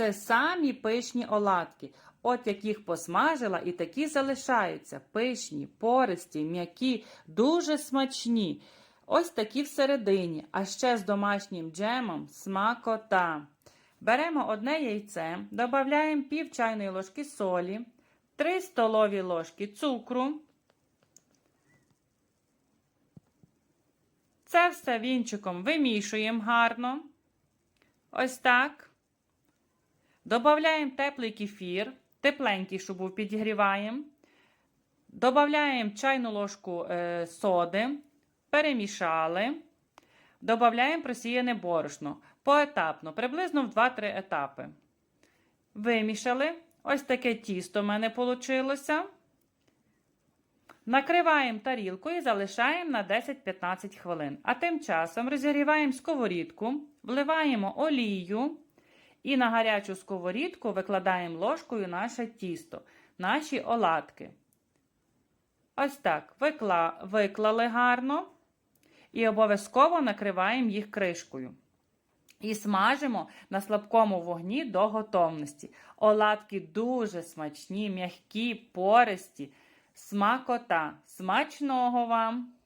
Це самі пишні оладки. От як їх посмажила, і такі залишаються. Пишні, пористі, м'які, дуже смачні. Ось такі всередині, а ще з домашнім джемом смакота. Беремо одне яйце, додаємо пів чайної ложки солі, 3 столові ложки цукру. Це все вінчиком вимішуємо гарно. Ось так. Добавляємо теплий кефір, тепленький, щоб підігріваємо. Добавляємо чайну ложку е, соди, перемішали. Добавляємо просіяне борошно поетапно, приблизно в 2-3 етапи. Вимішали. Ось таке тісто в мене вийшло. Накриваємо тарілку і залишаємо на 10-15 хвилин. А тим часом розігріваємо сковорідку, вливаємо олію і на гарячу сковорідку викладаємо ложкою наше тісто, наші оладки. Ось так викла... виклали гарно і обов'язково накриваємо їх кришкою. І смажимо на слабкому вогні до готовності. Оладки дуже смачні, м'які, пористі, смакота. Смачного вам!